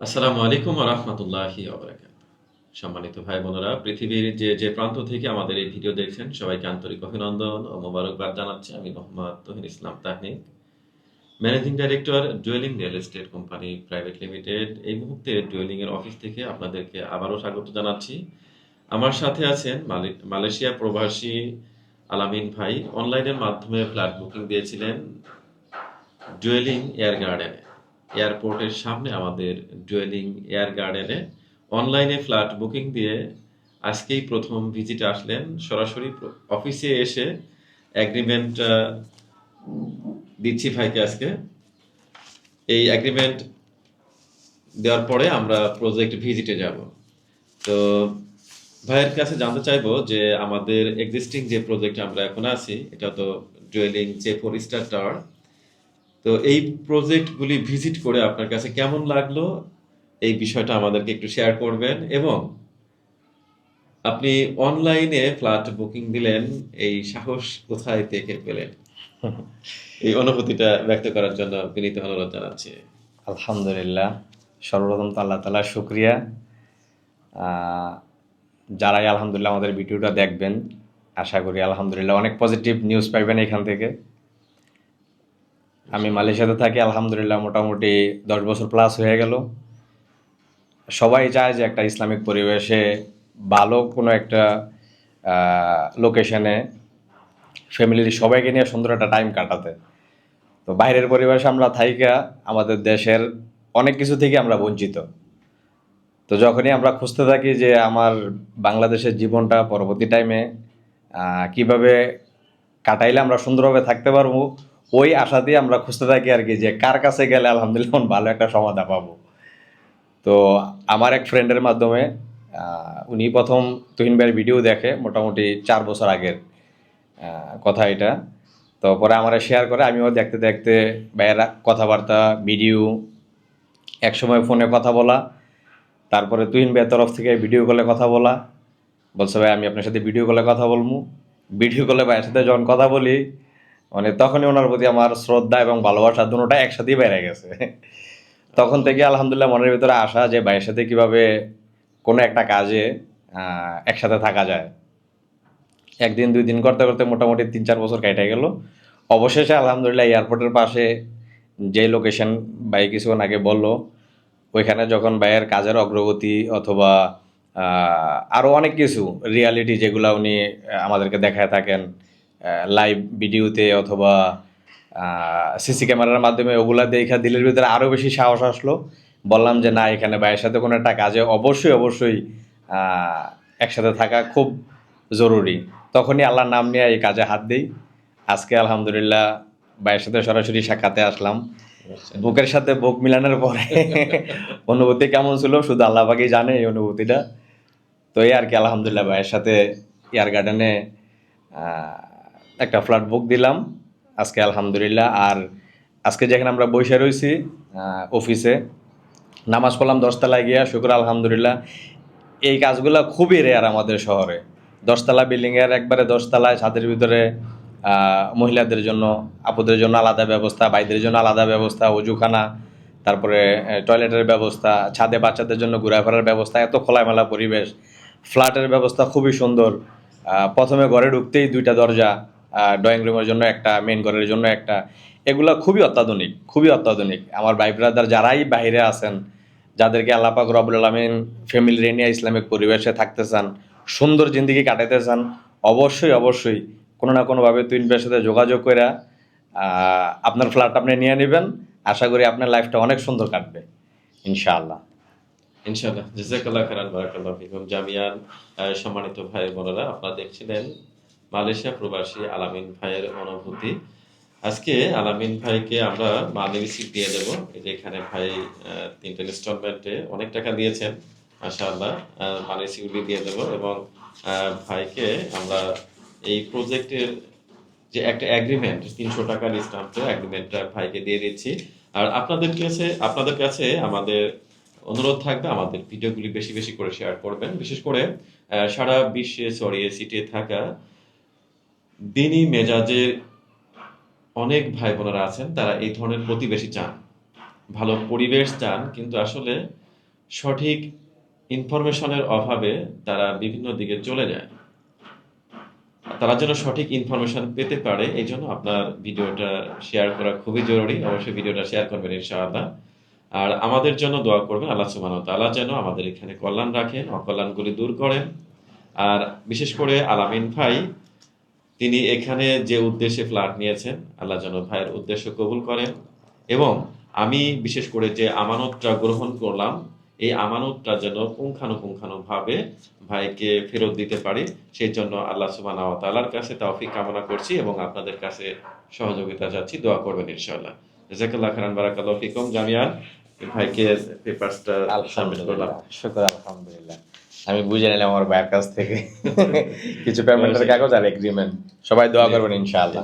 আসসালামু আলাইকুম রহমতুল্লাহি সম্মানিত ভাই বোনেরা পৃথিবীর যে যে প্রান্ত থেকে আমাদের এই ভিডিও দেখছেন, সবাইকে আন্তরিক অভিনন্দন ও মোবারকবাদ জানাচ্ছি। আমি Mohammad Tahin Islam Tahnik, managing director, dwelling real estate company private limited. এই মুহূর্তে ডুয়েলিং এর অফিস থেকে আপনাদেরকে আবারও স্বাগত জানাচ্ছি। আমার সাথে আছেন মালয়েশিয়া প্রবাসী আলামিন ভাই। অনলাইনের মাধ্যমে ফ্ল্যাট বুকিং দিয়েছিলেন ডুয়েলিং এয়ার গার্ডেনে। এয়ারপোর্টের সামনে আমাদের ডুয়েলিং এয়ার গার্ডেনে অনলাইনে ফ্ল্যাট বুকিং দিয়ে আজকেই প্রথম ভিজিটে আসলেন। সরাসরি অফিসে এসে অ্যাগ্রিমেন্ট দিচ্ছি ভাইকে আজকে। এই অ্যাগ্রিমেন্ট দেওয়ার পরে আমরা প্রজেক্ট ভিজিটে যাব। তো ভাইয়ের কাছে জানতে চাইব যে আমাদের এক্সিস্টিং যে প্রজেক্ট আমরা এখন আছি, এটা তো ডুয়েলিং যে ফোর স্টার টাওয়ার তো এই প্রজেক্টগুলি ভিজিট করে আপনার কাছে কেমন লাগল? এই বিষয়টা আমাদেরকে একটু শেয়ার করবেন এবং আপনি অনলাইনে ফ্ল্যাট বুকিং দিলেন, এই সাহস কোথায় থেকে পেলেন? এই অনুভূতিটা ব্যক্ত করার জন্য বিনীত অনুরোধ জানাচ্ছি। আলহামদুলিল্লাহ, সর্বপ্রথম তো আল্লাহ তালা শুক্রিয়া। যারাই আলহামদুলিল্লাহ আমাদের ভিডিওটা দেখবেন, আশা করি আলহামদুলিল্লাহ অনেক পজিটিভ নিউজ পাইবেন এখান থেকে। আমি মালয়েশিয়াতে থাকি, আলহামদুলিল্লাহ মোটামুটি দশ বছর প্লাস হয়ে গেল। সবাই চায় যে একটা ইসলামিক পরিবেশে ভালো কোনো একটা লোকেশনে ফ্যামিলির সবাইকে নিয়ে সুন্দর একটা টাইম কাটাতে। তো বাইরের পরিবেশে আমরা থাইকা, আমাদের দেশের অনেক কিছু থেকে আমরা বঞ্চিত। তো যখনই আমরা খুঁজতে থাকি যে আমার বাংলাদেশের জীবনটা পরবর্তী টাইমে কীভাবে কাটাইলে আমরা সুন্দরভাবে থাকতে পারব ওই আশা দিয়ে আমরা খুঁজতে থাকি আর কি যে কার কাছে গেলে আলহামদুলিল্লাহ ভালো একটা সমাধা পাবো। তো আমার এক ফ্রেন্ডের মাধ্যমে উনি প্রথম তুহিন ভাইয়ের ভিডিও দেখে মোটামুটি চার বছর আগের কথা এটা। তো পরে আমার শেয়ার করে, আমিও দেখতে দেখতে ভাইয়েরা কথাবার্তা ভিডিও একসময় ফোনে কথা বলা, তারপরে তুহিন ভাইয়ের তরফ থেকে ভিডিও কলে কথা বলা। বলছে, ভাই, আমি আপনার সাথে ভিডিও কলে কথা বলব। ভিডিও কলে ভাইয়ের সাথে যখন কথা বলি মানে তখনই ওনার প্রতি আমার শ্রদ্ধা এবং ভালোবাসা দুটোটা একসাথেই বেড়ে গেছে। তখন থেকে আলহামদুলিল্লাহ মনের ভিতরে আসা যে ভাইয়ের সাথে কীভাবে কোনো একটা কাজে একসাথে থাকা যায়। একদিন, দুই দিন করতে করতে মোটামুটি তিন, চার বছর কেটে গেল। অবশেষে আলহামদুলিল্লাহ এয়ারপোর্টের পাশে যে লোকেশন ভাই কিছুক্ষণ আগে বলল, ওইখানে যখন ভাইয়ের কাজের অগ্রগতি অথবা আরও অনেক কিছু রিয়ালিটি যেগুলো উনি আমাদেরকে দেখায় থাকেন লাইভ ভিডিওতে অথবা সিসি ক্যামেরার মাধ্যমে ওগুলা দেখা দিলের ভিতরে আরও বেশি সাহস আসলো। বললাম যে, না, এখানে ভাইয়ের সাথে কোনো একটা কাজে অবশ্যই অবশ্যই একসাথে থাকা খুব জরুরি। তখনই আল্লাহর নাম নিয়ে এই কাজে হাত দিই। আজকে আলহামদুলিল্লাহ ভাইয়ের সাথে সরাসরি সাক্ষাতে আসলাম। বুকের সাথে বুক মিলানোর পরে অনুভূতি কেমন ছিল? শুধু আল্লাহ পাকেই জানে এই অনুভূতিটা। তো এই আর কি, আলহামদুলিল্লাহ ভাইয়ের সাথে এয়ার গার্ডেনে একটা ফ্ল্যাট বুক দিলাম। আজকে আলহামদুলিল্লাহ। আর আজকে যেখানে আমরা বসে রয়েছি অফিসে নামাজ পড়লাম দশতলায় গিয়া, শুক্র আলহামদুলিল্লাহ। এই কাজগুলো খুবই রেয়ার আমাদের শহরে। দশতলা বিল্ডিংয়ের একবারে দশতলায়, ছাদের ভিতরে মহিলাদের জন্য, আপুদের জন্য আলাদা ব্যবস্থা, ভাইদের জন্য আলাদা ব্যবস্থা অজুখানা তারপরে টয়লেটের ব্যবস্থা, ছাদে বাচ্চাদের জন্য ঘোরাফেরার ব্যবস্থা, এত খোলামেলা পরিবেশ। ফ্ল্যাটের ব্যবস্থা খুবই সুন্দর। প্রথমে ঘরে ঢুকতেই দুইটা দরজা ড্রয়িং রুমের জন্য একটা মেন ঘরের জন্য একটা। এগুলো খুবই অত্যাধুনিক খুবই অত্যাধুনিক। আমার ভাই ব্রাদার যারাই বাইরে আছেন, যাদেরকে আল্লাপাক রবুল আলমিন ফ্যামিলি রেনিয়া ইসলামিক পরিবেশে থাকতে চান, সুন্দর জিন্দিগি কাটাইতে চান, অবশ্যই অবশ্যই কোনো না কোনোভাবে তুইন ভাইয়ের সাথে যোগাযোগ করে আপনার ফ্ল্যাট আপনি নিয়ে নেবেন। আশা করি আপনার লাইফটা অনেক সুন্দর কাটবে, ইনশাআল্লাহ। ইনশাআল্লাহ। জাজাকাল্লাহ জামিয়ান সম্মানিত ভাই বোনেরা, আপনারা দেখছিলেন মালয়েশিয়া প্রবাসী আলামিন ভাইয়ের অনুভূতি। আজকে আলামিন ভাইকে আমরা মানি রিসিভ দিয়ে দেব। এই যে এখানে ভাই তিনটা ইনস্টলমেন্টে অনেক টাকা দিয়েছেন, মাশাআল্লাহ মানি রিসিভলি দিয়ে দেব এবং ভাইকে আমরা এই প্রজেক্টের যে একটা এগ্রিমেন্ট তিনশো টাকার স্টাম্পে এগ্রিমেন্টটা ভাইকে দিয়ে দিচ্ছি। আর আপনাদের কাছে আপনাদের কাছে আমাদের অনুরোধ থাকবে, আমাদের ভিডিওগুলি বেশি বেশি করে শেয়ার করবেন। বিশেষ করে সারা বিশ্বে ছড়িয়ে ছিটিয়ে থাকা দিনী মেজাজের অনেক ভাই বোনেরা আছেন, তারা এই ধরনের প্রতিবেশী চান। ভালো পরিবেশ চান, কিন্তু আসলে সঠিক ইনফরমেশনের অভাবে তারা বিভিন্ন দিকে চলে যায়। তারা যেন সঠিক ইনফরমেশন পেতে পারে, এই জন্য আপনার ভিডিওটা শেয়ার করা খুবই জরুরি। অবশ্যই ভিডিওটা শেয়ার করবেন, ইনশাআল্লাহ। আর আমাদের জন্য দোয়া করবেন, আল্লাহ ওয়া তাআলা যেন আমাদের এখানে কল্যাণ রাখেন, অকল্যাণগুলি দূর করেন। আর বিশেষ করে আলামিন ভাই তিনি এখানে যে উদ্দেশ্যে ফ্ল্যাট নিয়েছেন, আল্লাহ যেন ভাইয়ের উদ্দেশ্য কবুল করেন এবং আমি বিশেষ করে যে আমানতটা গ্রহণ করলাম, এই আমানতটা যেন পুঙ্খানুপুঙ্খানুভাবে ভাইকে ফেরত দিতে পারি, সেই জন্য আল্লাহ সুবহানাহু ওয়া তাআলার কাছে তৌফিক কামনা করছি এবং আপনাদের কাছে সহযোগিতা চাচ্ছি, দোয়া করবেন ইনশাআল্লাহ। জাযাকাল্লাহ খাইরান, বারাকাল্লাহু ফিকুম জামিয়ান ভাইকে পেপারসটা সাবমিট করলাম। শুকর আলহামদুলিল্লাহ। আমি বুঝে নিলাম আমার ভাইয়ের কাছ থেকে। কিছু পেমেন্টের কাগজ আর এগ্রিমেন্ট সবাই দোয়া করবেন ইনশাআল্লাহ।